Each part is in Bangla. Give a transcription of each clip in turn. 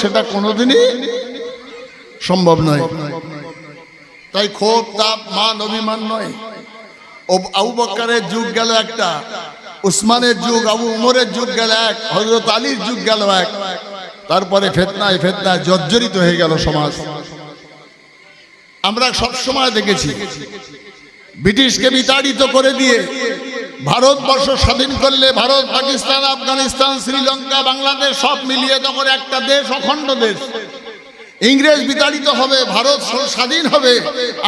সেটা কোনোদিনই সম্ভব নয়। তাই ক্ষোভ, তাপ, মান, অভিমান নয়। আবু যুগ গেল একটা, উসমানের যুগ, আবু উমরের যুগ গেল এক হজরত আলীর যুগ গেল এক। তারপরে ফেতনায় ফেতনায় জর্জরিত হয়ে গেল সমাজ। আমরা সব সময় দেখেছি, ব্রিটিশকে বিতাড়িত করে দিয়ে ভারতবর্ষ স্বাধীন করলে ভারত, পাকিস্তান, আফগানিস্তান, শ্রীলঙ্কা, বাংলাদেশ সব মিলিয়ে তখন একটা দেশ, অখণ্ড দেশ। ইংরেজ বিতাড়িত হবে, ভারত স্বাধীন হবে,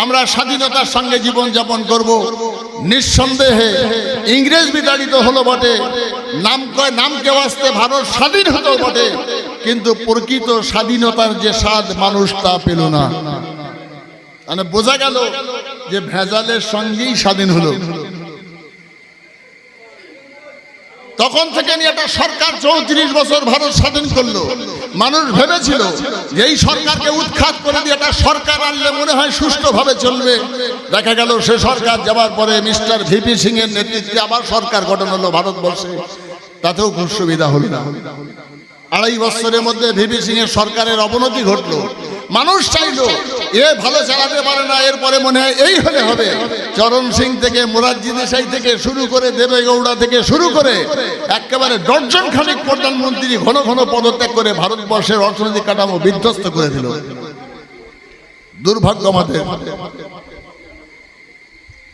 আমরা স্বাধীনতার সঙ্গে জীবন যাপন করব। নিঃসন্দেহে ইংরেজ বিতাড়িত হলো বটে, নাম কয়, নাম কেউ আসতে ভারত স্বাধীন হতো বটে, কিন্তু প্রকৃত স্বাধীনতার যে স্বাদ মানুষ তা পেল না। মানে বোঝা গেল যে ভেজালের সঙ্গেই স্বাধীন হলো। তখন থেকে নিয়ে একটা সরকার চৌত্রিশ বছর ভারত স্বাধীন করল। মানুষ ভেবেছিল যে এই সরকারকে উৎখাত করে দিয়ে একটা সরকার আনলে মনে হয় সুষ্ঠুভাবে চলবে। দেখা গেল সে সরকার যাবার পরে মিস্টার ভিপি সিং এর নেতৃত্বে আবার সরকার গঠন হলো ভারতবর্ষে তাতেও খুব সুবিধা হলো না। আড়াই বছরের মধ্যে ভিপি সিং এর সরকারের অবনতি ঘটলো। মানুষ চাইলো এ ভালো চালাতে পারে না, এরপরে মনে হয় এই হলে হবে। চরণ সিং থেকে মোরারজি দেশাই থেকে শুরু করে দেবেগৌড়া থেকে শুরু করে একেবারে ডর্জন খানিক প্রধানমন্ত্রী ঘন ঘন পদত্যাগ করে ভারতবর্ষের অর্থনৈতিক কাঠামো বিধ্বস্ত করে দিল। দুর্ভাগ্য আমাদের।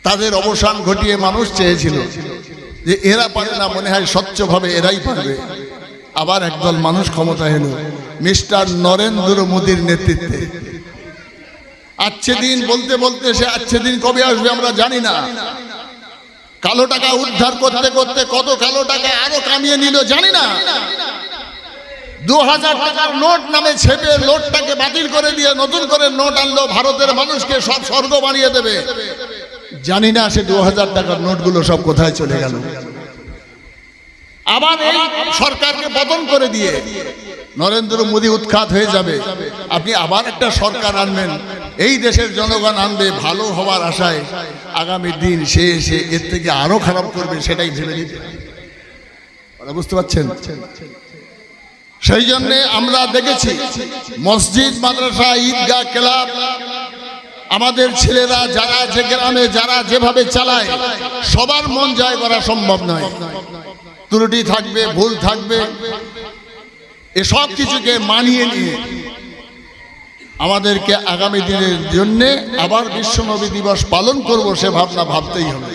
তাদের অবসান ঘটিয়ে মানুষ চেয়েছিল যে এরা পারে না, মনে হয় স্বচ্ছভাবে এরাই পারবে। আবার একদল মানুষ ক্ষমতা এলো, মিস্টার নরেন্দ্র মোদীর নেতৃত্বে। আচ্ছে দিন বলতে বলতে সে আচ্ছে দিন কবে আসবে আমরা জানি না। কালো টাকা উদ্ধার করতে করতে কত কালো টাকা আরও কামিয়ে নিল জানি না। দু হাজার টাকার নোট নামে ছেপে নোটটাকে বাতিল করে দিয়ে নতুন করে নোট আনলো ভারতের মানুষকে সব স্বর্গ বানিয়ে দেবে। জানি না সে দু হাজার টাকার নোটগুলো সব কোথায় চলে গেল। আবার এই সরকারকে বদন করে দিয়ে নরেন্দ্র মোদী উৎখাত হয়ে যাবে। আপনি আবার একটা সরকার আনবেন। এই দেশের জনগণ আনবে ভালো হওয়ার আশায়। আগামী দিন সে এসে এর থেকে আরও খারাপ করবে সেটাই ভেবে নিতে। বুঝতে পারছেন? সেই জন্যে আমরা দেখেছি, মসজিদ, মাদ্রাসা, ঈদগাহ, ক্লাব, আমাদের ছেলেরা যারা যে গ্রামে, যারা যেভাবে চালায়, সবার মন জয় করা সম্ভব নয়। ত্রুটি থাকবে, ভুল থাকবে এসব কিছুকে মানিয়ে নিয়ে আমাদেরকে আগামী দিনের জন্য আবার বিশ্ব নবী দিবস পালন করব সে ভাবনা ভাবতেই হবে।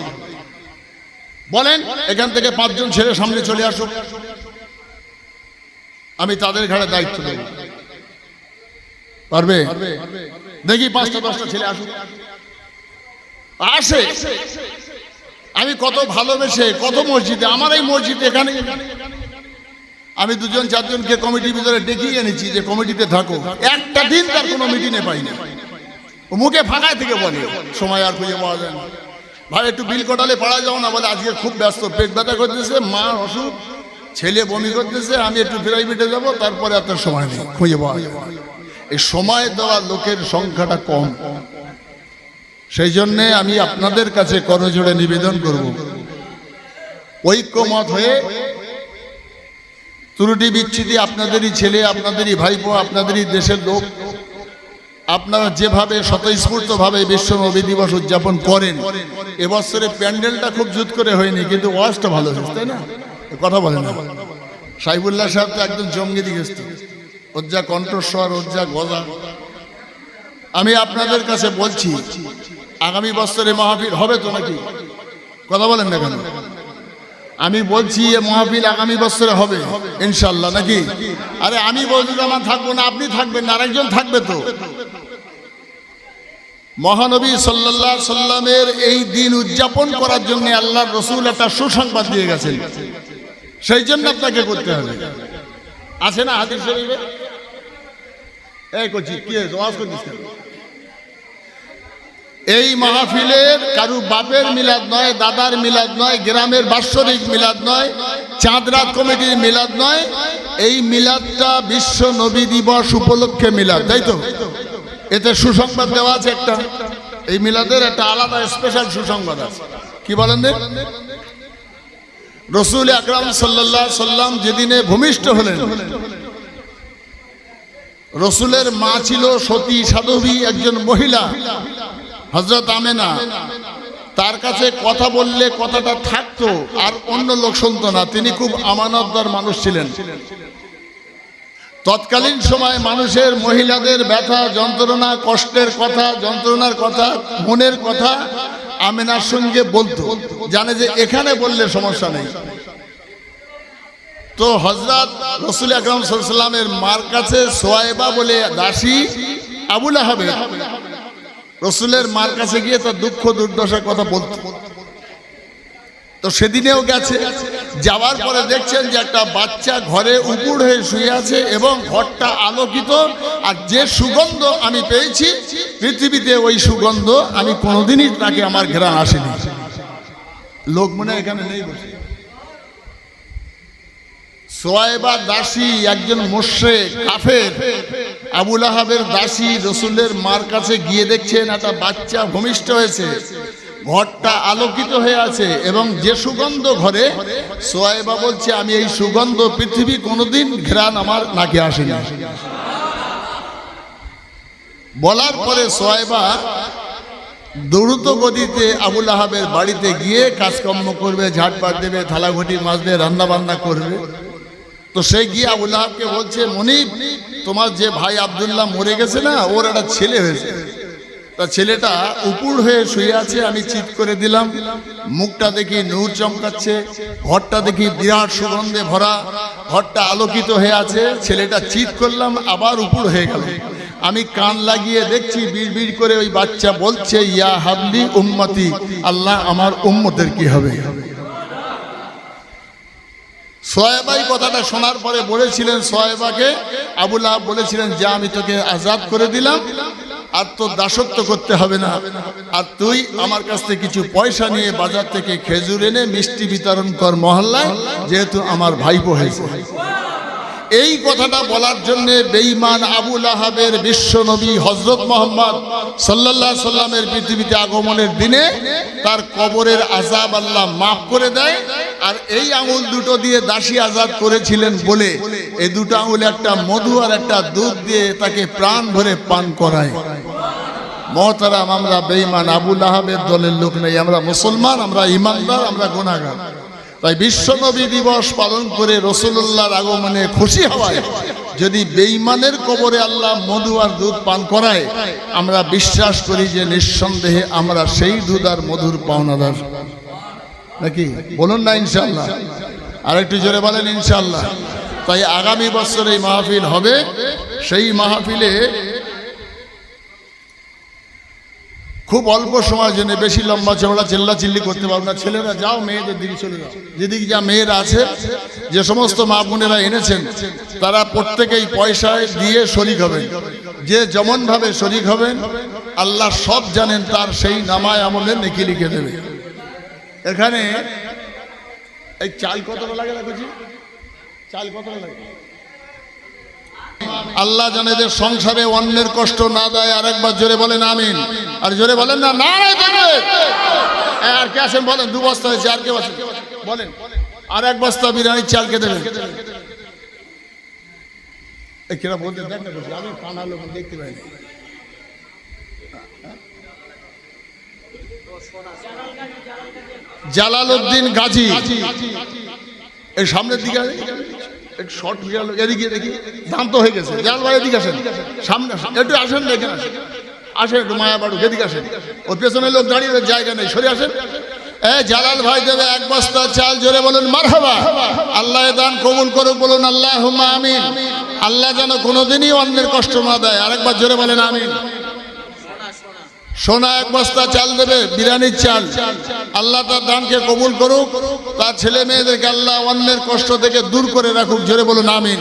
বলেন, এখান থেকে পাঁচজন ছেলে সামনে চলে আসুক। আমি তাদের ঘাড়ে দায়িত্ব দেব পারবে? দেখি পাঁচটা দশটা ছেলে আসুক। আসে। আমি কত ভালোবেসে কত মসজিদে, আমার এই মসজিদ এখানে। আমি দুজন চারজনকে কমিটির ভিতরে ডেকেই এনেছি যে কমিটিতে থাকো। একটা দিন তার কোনো মিটিংয়ে পাই না মুখে ফাঁকায় থেকে বলে, সময় আর খুঁজে পাওয়া যায় না। ভাই, একটু বিল কটালে পাড়া যাও না বলে আজকে খুব ব্যস্ত, পেট ব্যথা করতেছে, মা অসুখ, ছেলে বমি করতেছে, আমি একটু প্রাইভেটে যাব, তারপরে আর তার সময় নেই, খুঁজে পাওয়া এই সময় দেওয়া লোকের সংখ্যাটা কম। সেই জন্যে আমি আপনাদের কাছে করজোড়ে নিবেদন করব। ঐক্যমত হয়ে ত্রুটি বিচ্ছিতি আপনাদেরই ছেলে, আপনাদেরই ভাইপো, আপনাদেরই দেশের লোক। আপনারা যেভাবে স্বতঃস্ফূর্তভাবে বিশ্ব নবী দিবস উদযাপন করেন, এবছরে প্যান্ডেলটা খুব জুত করে হয়নি, কিন্তু ওয়াজটা ভালো হয়েছে, তাই না? কথা বলেন না। সাইবুল্লাহ সাহেব তো একদম জঙ্গি দিকে ওর যা কণ্ঠস্বর, ওর যা গজা আমি আপনাদের কাছে বলছি, আগামী বছরে মাহফিল হবে তো নাকি? কথা বলেন না কেন? আমি বলছি এ মাহফিল আগামী বছরে হবে ইনশাল্লাহ নাকি? আরে আমি বলছি আমার থাকব না, আপনি থাকবেন না, আরেকজন থাকবে তো। মহানবী সাল্লাল্লাহ সাল্লামের এই দিন উদযাপন করার জন্য আল্লাহ রসুল একটা সুসংবাদ দিয়ে গেছেন। সেই জন্য আপনাকে করতে হবে। আছে না হাদিস শরীফে? এই করছি কি হয়েছে? ওয়াজ করছিস? এই মাহফিলের কারু বাপের মিলাদ নয়, দাদার মিলাদ নয়, গ্রামের বাৎসরিক মিলাদ নয় চাঁদরাত কমিটির মিলাদ নয়, এই মিলাদটা বিশ্ব নবী দিবস উপলক্ষে মিলাদ, তাই তো? এতে সুসংবাদ দেওয়া আছে একটা। এই মিলাদের একটা আলাদা স্পেশাল সুসংবাদ আছে। কি বলেন রসুল আকরাম সাল্লাল্লাহু সাল্লাম যেদিনে ভূমিষ্ঠ হলেন, রসুলের মা ছিল সতী সাধবী, একজন মহিলা। হজরত আমেনা, তার কাছে কথা বললে কথাটা থাকতো আর অন্য লোক শুনতো না। তিনি খুব আমানতদার মানুষ ছিলেন। তৎকালীন সময় মানুষের, মহিলাদের ব্যথা, যন্ত্রণা, কষ্টের কথা, যন্ত্রণার কথা, মনের কথা আমেনার সঙ্গে বলতো। জানে যে এখানে বললে সমস্যা নেই। তো হজরত রসুল আকরম সাল্লামের মার কাছে সোয়াইবা বলে দাসী আবুল আহাবে রসুলের মার কাছে গিয়ে তার দুঃখ দুর্দশার কথা বলতো। তো সেদিনেও গেছে, যাওয়ার পরে দেখছেন যে একটা বাচ্চা ঘরে উপুড় হয়ে শুয়ে আছে এবং ঘরটা আলোকিত, আর যে সুগন্ধ আমি পেয়েছি, পৃথিবীতে ওই সুগন্ধ আমি কোনোদিনই তাকে আমার ঘেরা আসেনি। লোক মনে এখানে নেই বসে। সোয়াইবা দাসী একজন মোর্শে কাফের। আবুল আহাবের দাসী রসুলের মার কাছে গিয়ে দেখছেন একটা বাচ্চা ভূমিষ্ঠ হয়েছে। ঘরটা আলোকিত হয়ে আছে এবং যে সুগন্ধ ঘরে সোয়াইবা বলছে, আমি এই সুগন্ধ পৃথিবী কোনোদিন ঘ্রাণ আমার নাকে আসেনি। বলার পরে সোয়াইবা দ্রুত গতিতে আবুল আহাবের বাড়িতে গিয়ে কাজকর্ম করবে ঝাড়পাট দেবে, থালাঘটি মাজবে রান্না বান্না করবে। তো সে গিয়ে আহাবকে বলছে, মনিব, তোমার যে ভাই আবদুল্লাহ মরে গেছে না, ওর একটা ছেলে হয়েছে। তা ছেলেটা উপুর হয়ে শুয়ে আছে, আমি চিৎ করে দিলাম। মুখটা দেখি নূর চমকাচ্ছে, ঘরটা দেখি বিরাট সুগন্ধে ভরা, ঘরটা আলোকিত হয়ে আছে। ছেলেটা চিৎ করলাম, আবার উপুর হয়ে গেল। আমি কান লাগিয়ে দেখছি বিড় বিড় করে ওই বাচ্চা বলছে, ইয়া হাবলি উম্মতি, আল্লাহ আমার উম্মতের কি হবে? সোয়েবাই কথাটা শোনার পরে বলেছিলেন সোয়েবাকে আবুল আহ বলেছিলেন, যে আমি তোকে আজাদ করে দিলাম, আর তোর দাসত্ব করতে হবে না। আর তুই আমার কাছ থেকে কিছু পয়সা নিয়ে বাজার থেকে খেজুর এনে মিষ্টি বিতরণ কর মহল্লায়, যেহেতু আমার ভাইপো হয়েছে। এই কথাটা বলার জন্য বেঈমান আবুল আহাবের বিশ্ব নবী হজরত মোহাম্মদ সাল্লাল্লাহ সাল্লামের পৃথিবীতে আগমনের দিনে তার কবরের আজাব আল্লাহ মাফ করে দেয় আর এই আঙুল দুটো দিয়ে দাসী আজাদ করেছিলেন বলে এই দুটো আঙুল একটা মধু আর একটা দুধ দিয়ে তাকে প্রাণ ভরে পান করায়। মহতারাম, আমরা বেঈমান আবুল আহাবের দলের লোক নেই, আমরা মুসলমান, আমরা ইমানদার আমরা গুণাগার তাই বিশ্বনবী দিবস পালন করে রসুল্লাহর আগমনে খুশি হওয়ায় যদি বেঈমানের কবরে আল্লাহ মধু আর দুধ পান করায়, আমরা বিশ্বাস করি যে নিঃসন্দেহে আমরা সেই দুধ আর মধুর পাওনাদার। নাকি? বলুন না ইনশাল্লাহ আর একটু জোরে বলেন ইনশাল্লাহ তাই আগামী বছর এই মাহফিল হবে। সেই মাহফিলে খুব অল্প সময়ের জন্য বেশি লম্বা চওড়া চিল্লা চিল্লি করতে পারব না। ছেলেরা যাও, মেয়েদের দিকে চলে যাও। যেদিকে যা মেয়েরা আছে, যে সমস্ত মা বোনেরা এনেছেন, তারা প্রত্যেকেই পয়সায় দিয়ে শরিক হবেন। যে যেমনভাবে শরিক হবেন, আল্লাহ সব জানেন তার সেই নামায় আমলে নেকি লিখে দেবে। এখানে, এই চাল কতটা লাগে দেখছি চাল কতটা লাগে? আল্লাহ জানে যে সংসারে অন্যের কষ্ট না দেয়, আরেকবার জোরে বলেন আমিন। আর জোরে বলেন না না আর কে আছেন বলেন, দু বস্তা হয়েছে, আর কে আছেন? বলেন, আর এক বস্তা বিরিয়ানির চাল কে দেবেন। জালাল উদ্দিন গাজী। এই সামনের দিকে শর্ট হয়ে গেল, এদিকে দেখি দাম হয়ে গেছে। জাল ভাই এদিকে আসেন। সামনে একটু আসেন না এখানে আসেন আসেন একটু মায়া বাড়ু এদিকে আসেন। ওর পেছনে লোক দাঁড়িয়ে জায়গা নেই, সরে আসেন। এ, জালাল ভাই দেবে এক বস্তা চাল, জোরে বলুন, মারহাবা, আল্লাহ দান কবুল করুক, বলুন আল্লাহ আমিন। আল্লাহ যেন কোনোদিনই অন্যের কষ্ট না দেয়। আরেকবার জোরে বলেন, আমিন। সোনা এক বস্তা চাল দেবে, বিরিয়ানির চাল। আল্লাহ তার দানকে কবুল করুক, তার ছেলে মেয়েদেরকে আল্লাহ অন্যের কষ্ট থেকে দূর করে রাখুক, জোরে বলুন, আমিন।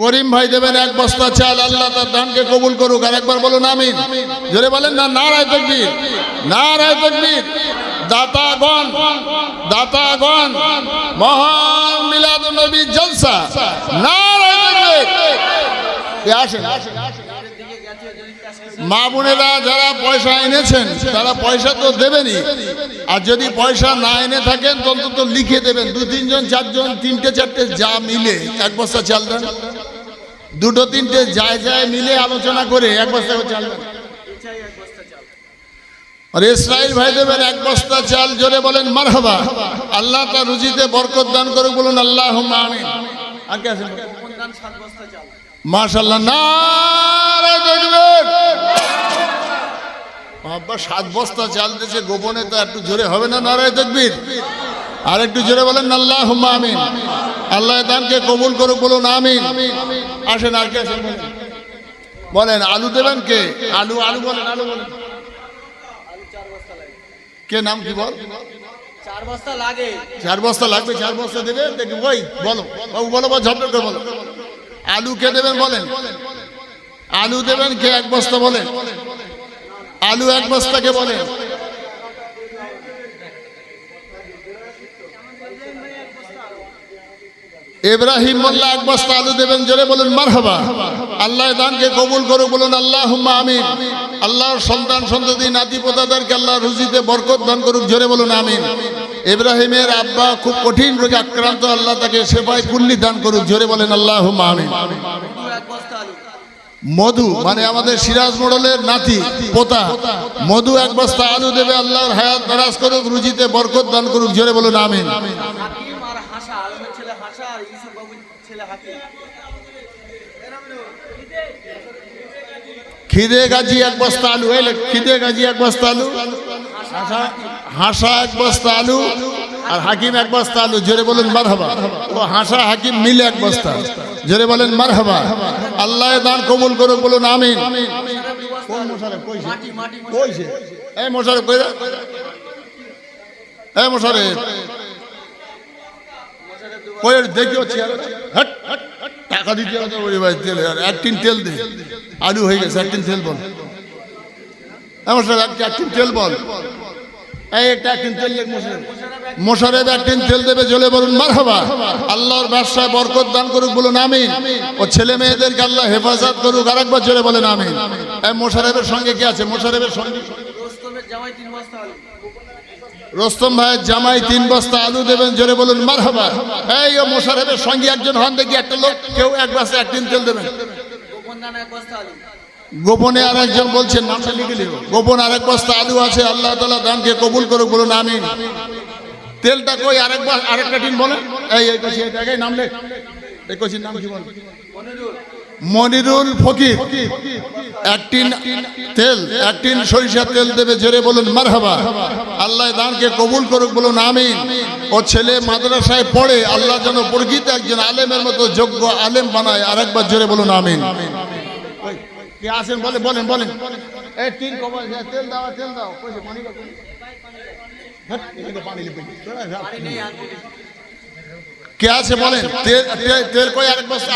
করিম ভাই দেবেন এক বস্তা চাল, আল্লাহ তার দানকে কবুল করুক আর একবার বলুন, আমিন। জোরে বলেন না, নারায় তকবীর নারায় তকবীর। দাতাগণ দাতাগণ মহান মিলাদ নবী জলসা, নারায় তকবীর। এ আসেন। মা বোনেরা যারা পয়সা এনেছেন, তারা পয়সা তো দেবেনই। আর যদি পয়সা না এনে থাকেন অন্তত লিখে দেবেন। দু, তিনজন, চারজন, তিনটে, চারটে যা মিলে, এক বস্তা চাল দেন। দুটো, তিনটে যায় যায় মিলে আলোচনা করে এক বস্তা করে চাল দেন। আর ইসরায়েল ভাই দেবেন এক বস্তা চাল জোরে বলেন, মারহাবা, আল্লাহ তার রুজিতে বরকত দান করুক বলুন আল্লাহ আমিন। আর কে আছেন দেখবেন আব্বা সাত বস্তা চাল দিয়েছে গোপনে তো একটু জোরে হবে না নারায় তকবীর? আর একটু জোরে বলেন আল্লাহ আমিন। আল্লাহ দানকে কবুল করুক বলুন আমিন। আসেন আর কে বলেন। আলু দেবেন কে? আলু আলু বলেন আলু বলেন। কে নাম কি বল? চার বস্তা লাগে। চার বস্তা লাগবে চার বস্তা দেবে? দেখি ওই বলো। বাবু বলো বা ঝপঝপ করে বলো। আলু কে দেবেন বলেন? আলু দেবেন কে? এক বস্তা বলেন। আলু এক বস্তা কে বলেন? ইব্রাহিম মোল্লা এক বস্তা আলু দেবেন, জোরে বলুন, মারহাবা। আল্লাহ দানকে কবুল করুক, বলুন আল্লাহ হুম্মা আমিন। আল্লাহর সন্তান, সন্ততি, নাতি, পোতাদেরকে আল্লাহ রুজিতে বরকত দান করুক, জোরে বলুন, আমিন। ইব্রাহিমের আব্বা খুব কঠিন রোগে আক্রান্ত, আল্লাহ তাকে সেবায় কুল্লি দান করুক। জোরে বলেন আল্লাহ মধু মানে আমাদের সিরাজ মোড়লের নাতি, পোতা। মধু এক বস্তা আলু দেবে, আল্লাহর হায়াত দারাজ করুক, রুজিতে বরকত দান করুক। জোরে বলুন, আমিন। খিদে গাজি এক বস্তা আলু খিদে গাজি এক বস্তা আলু। হাসা- হাসা এক বস্তা আলু আর হাকিম এক বস্তা আলু। জোরে বলুন, মারহাবা। ও হাসা, হাকিম মিলে এক বস্তা। জোরে বলেন, মারহাবা। আল্লাহ দান কবুল করুক, বলুন, আমিন। কই দেখিও হবে এক তেল দে। আলু হয়ে গেছে, এক তেল বল। এমন স্যার এক তেল বল। টিন তেল মোশারেফ। মোশারেফ এক তেল দেবে বলুন আল্লাহর দান করুক বলুন, আমিন। ছেলে মেয়েদেরকে আল্লাহ হেফাজত করুক, আরেকবার বলেন, আমিন। মোশারেফের সঙ্গে আছে? সঙ্গে রোস্তম ভাইয়ের জামাই তিন বস্তা আলু দেবেন, জোরে বলুন, মারহাবা। এই ও মোশারেফের সঙ্গে একজন হন দেখি, একটা লোক, কেউ এক বস্তা একদিন তেল দেবেন। গোপনে আর একজন বলছেন, নামটা লিখে গোপন আরেক বস্তা আলু আছে, আল্লাহ তালা দানকে কবুল করুক, বলুন আমিন। তেলটা কই? আরেক বস আরেকটা টিন বলেন। এই এই কছি এই এই কছির নাম কি বল মনিরুল ফকির। এক টিন তেল, এক টিন সরিষার তেল দেবে, জোরে বলুন, মারহাবা। আল্লাহ দানকে কবুল করুক, বলুন, আমিন। ও ছেলে মাদ্রাসায় পড়ে, আল্লাহ যেন প্রকৃত একজন আলেমের মতো যোগ্য আলেম বানায়, আরেকবার জোরে বলুন, আমিন। কে আছেন বলে বলেন বলেন। এই তিন কবল তেল দাও তেল দাও। কইছে পানি দাও পানি দিদি। কে আছে বলেন? তেল তেল- কই আরেক বস্তা।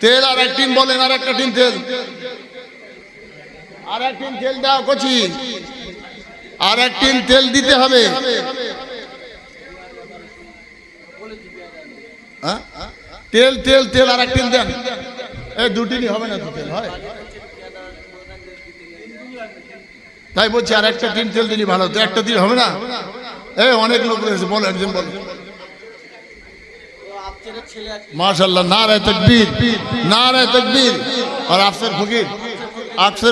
তেল আর এক টিন বলেন আর একটা টিন তেল। আর এক টিন তেল দাও কচি। আর এক টিন তেল দিতে হবে। হ্যাঁ? তেল তেল তেল আর এক টিন দেন। এই দুটিনই হবে না তো তেল হয়। তাই বলছি, আর একটা টিন তেল দিলি ভালো তো একটা দিন হবে না? এই অনেক লোক রয়েছে, বলো, একজন বলো। মাশাল্লাহ তকবীর নারায় আর আফসর ফকির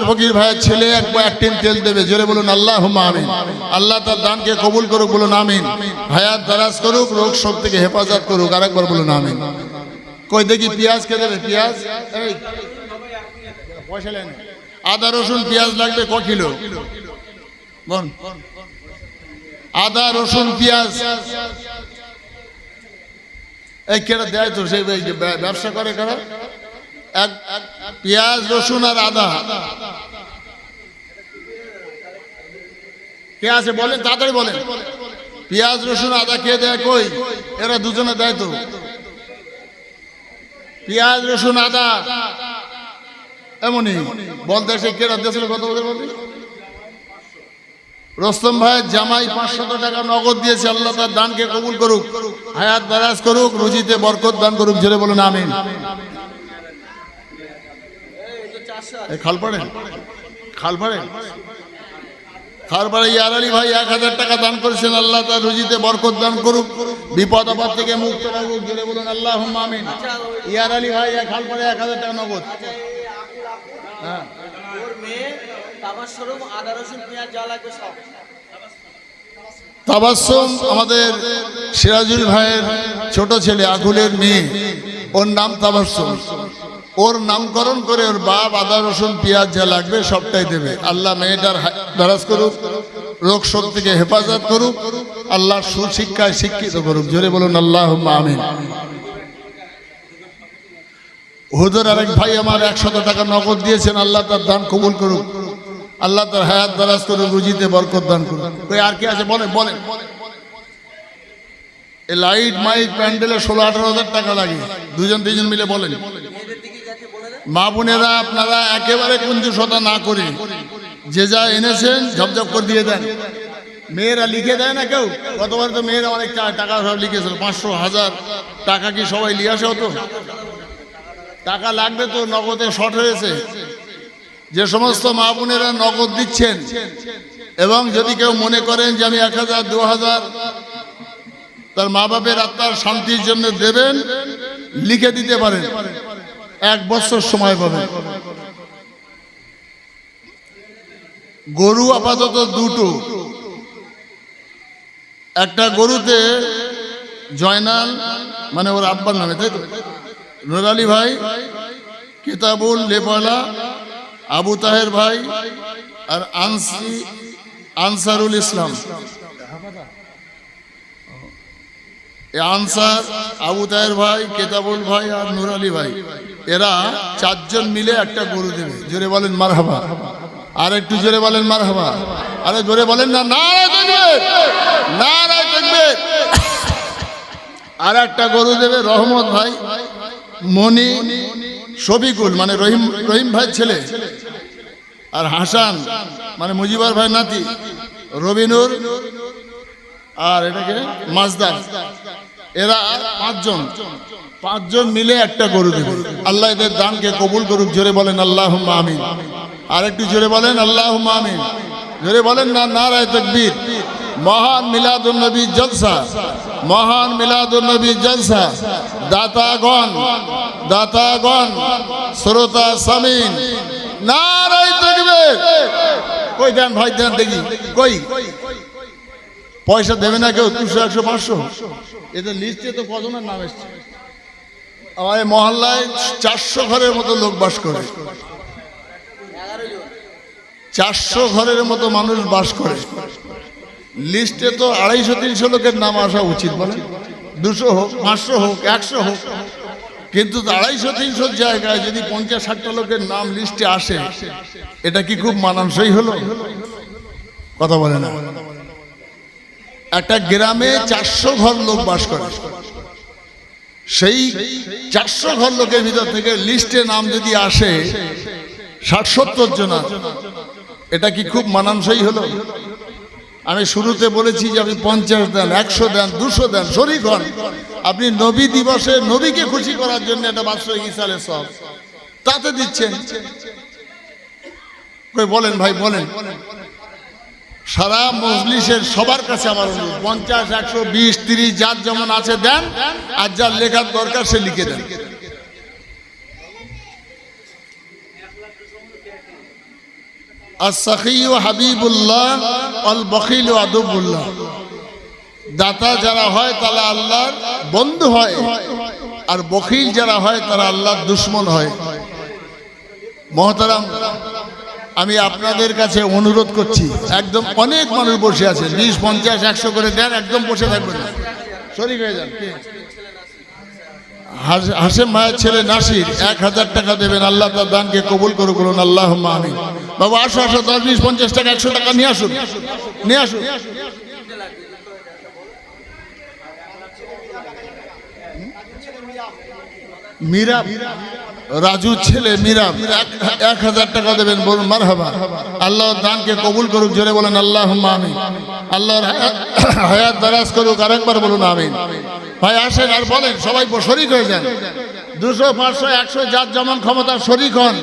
ফকির ছেলে এক তেল দেবে। জোরে বলুন আল্লাহ আল্লাহ তার দানকে কবুল করুক, বলুন, আমিন। হায়াত দারাজ করুক, রোগ সব থেকে হেফাজত করুক, আরেকবার বলুন, আমিন। কই দেখি, পেঁয়াজ কে দেবে? পেঁয়াজ? এই। পয়সা নেন আদা, রসুন, পেঁয়াজ লাগবে ক কিলো? বল। আদা, রসুন, পেঁয়াজ। এই কেটা দেয় তো সেই ব্যবসা করে কারা? এক, পেঁয়াজ, রসুন আর আদা। কে আছে বলেন, তাড়াতাড়ি বলেন। পেঁয়াজ, রসুন, আদা কে দেয় কই? এরা দুজনে দেয় তো। পেঁয়াজ, রসুন, আদা। এমনই। বলতে সে কেরা দিয়েছিল কত বছর বলবি রস্তম ভাই জামাই পাঁচশত টাকা নগদ দিয়েছে, আল্লাহ তার দানকে কবুল করুক, হায়াত দারাজ করুক, রুজিতে বরকত দান করুক, জোরে বলুন এই খাল পাড়েন? খাল পাড়েন? তারপরে ইয়ার আলী ভাই এক হাজার টাকা দান করেছেন আল্লাহ তার রুজিতে বরকত দান করুক। বিপদ আপদ থেকে মুক্ত রাখুক জোরে বলুন আল্লাহ আমিন। ইয়ার আলী ভাই এক হাল পরে এক হাজার টাকা নগদ। হ্যাঁ। তাবাসম আমাদের সিরাজুল ভাইয়ের ছোট ছেলে আকুলের মেয়ে। ওর নাম তাবাসম ওর নামকরণ করে ওর বাপ, আদা, রসুন, পেঁয়াজ যা লাগবে সবটাই দেবে। আল্লাহ মেয়েটার দারাজ করুক, রোগ শোক থেকে হেফাজত করুক আল্লাহ সুশিক্ষায় শিক্ষিত করুক। জোরে বলুন আল্লাহ আমিন। হুজুর আরেক ভাই আমার একশত টাকা নগদ দিয়েছেন, আল্লাহ তার দান কবুল করুক। আল্লাহ তার হায়াত দারাজ করুক, রুজিতে বরকত দান করুক। আর কি আছে? বলেন বলেন। লাইট, মাইক, প্যান্ডেলে ষোলো আঠারো হাজার টাকা লাগে। দুজন দুজন মিলে বলেন মেয়েদের দিকে গেছে বলে দেন মা বোনেরা, আপনারা একেবারে কুঞ্জুসতা না করে যে যা এনেছেন ঝপঝপ করে দিয়ে দেন। মেয়েরা লিখে দেয় না কেউ? গতবার তো মেয়েরা অনেক টাকা সব লিখেছিল, পাঁচশো হাজার। টাকা কি সবাই নিয়ে আসে হতো টাকা লাগবে তো, নগদে শর্ট হয়েছে। যে সমস্ত মা বোনেরা নগদ দিচ্ছেন, এবং যদি কেউ মনে করেন যে আমি এক হাজার, দু হাজার, তার মা বাপের আত্মার শান্তির জন্য দেবেন, লিখে দিতে পারেন। এক বছর সময় পাবে। গরু আপাতত দুটো। একটা গরুতে জয়নাল মানে ওর আব্বার নামে, তাই তো? নুরালি ভাই, কেতাবুল লেপালা, আবু তাহের ভাই, আর আনসি, আনসারুল ইসলাম। আনসার, আবু তাহের ভাই, কেতাবুল ভাই আর নুরালি ভাই। এরা চারজন মিলে একটা গরু দেবে। জোরে বলেন মারহাবা। আর একটু জোরে বলেন মারহাবা। আরে জোরে বলেন না দেখবে। আর একটা গরু দেবে রহমত ভাই, মনি শফিকুল মানে রহিম রহিম ভাই ছেলে। আর হাসান মানে মুজিবার ভাই নাতি, রবিনুর, আর এটাকে মাছদার এরা পাঁচজন। পাঁচজন মিলে একটা গরু দেবে। আল্লাহ এদের দানকে কবুল করুক, জোরে বলেন আল্লাহ আমিন। আর একটু জোরে বলেন আল্লাহ আমিন। জোরে বলেন না, নারায় তকবীর। মহান মিলাদুল নবী জলসা। মহান মিলাদুল নবী জলসা। দাতাগণ দাতাগণ, শ্রোতা সামিন। নারায় তকবীর। কই দেন ভাই, দেন দেখি। কই? পয়সা দেবে না কেউ, দুশো, একশো, পাঁচশো। এদের লিস্টে তো কজনের নাম এসছে। আমার মহল্লায় চারশো ঘরের মতো লোক বাস করে। চারশো ঘরের মতো মানুষ বাস করে। লিস্টে তো আড়াইশো, তিনশো লোকের নাম আসা উচিত বলে। দুশো হোক, পাঁচশো হোক, একশো হোক। কিন্তু আড়াইশো তিনশো জায়গায় যদি পঞ্চাশ, ষাটটা লোকের নাম লিস্টে আসে, এটা কি খুব মানানসই হলো? কথা বলে না। একটা গ্রামে চারশো ঘর লোক বাস করে। সেই চারশো ঘর লোকের ভিতর থেকে লিস্টে নাম যদি আসে ষাট সত্তর জন এটা কি খুব মানানসই হলো? আমি শুরুতে বলেছি যে আপনি পঞ্চাশ দেন, একশো দেন, দুশো দেন শরিক হন আপনি নবী দিবসে নবীকে খুশি করার জন্য একটা বাৎসরিক ইসালে সব। তাতে দিচ্ছেন। বলেন ভাই, বলেন। সারা মজলিসের সবার কাছে আমার অনুরোধ। পঞ্চাশ, একশো, বিশ, তিরিশ, যার যেমন আছে দেন, আর যার লেখার দরকার সে লিখে দেন। অল দাতা যারা হয় তারা আল্লাহর বন্ধু হয়, আর বকিল যারা হয় তারা আল্লাহর দুশ্মন হয়। মহতারাম আমি আপনাদের কাছে অনুরোধ করছি, একদম অনেক মানুষ বসে আছে, বিশ, পঞ্চাশ, একশো করে দেন, একদম বসে থাকবেন না। শরীর হয়ে যান হাসেম ভাইয়ের ছেলে নাসির, এক হাজার টাকা দেবেন, আল্লাহ তার দানকে কবুল করে করুন আল্লাহ আমি বাবা, আসো আসো, দশ, বিশ, পঞ্চাশ টাকা, একশো টাকা, নিয়ে আসুন। নিয়ে আসুন। মীরা রাজুর ছেলে মিরাম এক- হাজার টাকা দেবেন, বলুন মার হাবা আল্লাহর দানকে কবুল করুক, জোরে বলেন আল্লাহ আমি আল্লাহর হায়াত- দারাজ করুক, আরেকবার বলুন, আমিন। ভাই, আসেন আর বলেন, সবাই শরিক হয়ে যান। দুশো, পাঁচশো, একশো যার যেমন ক্ষমতা শরিক হন।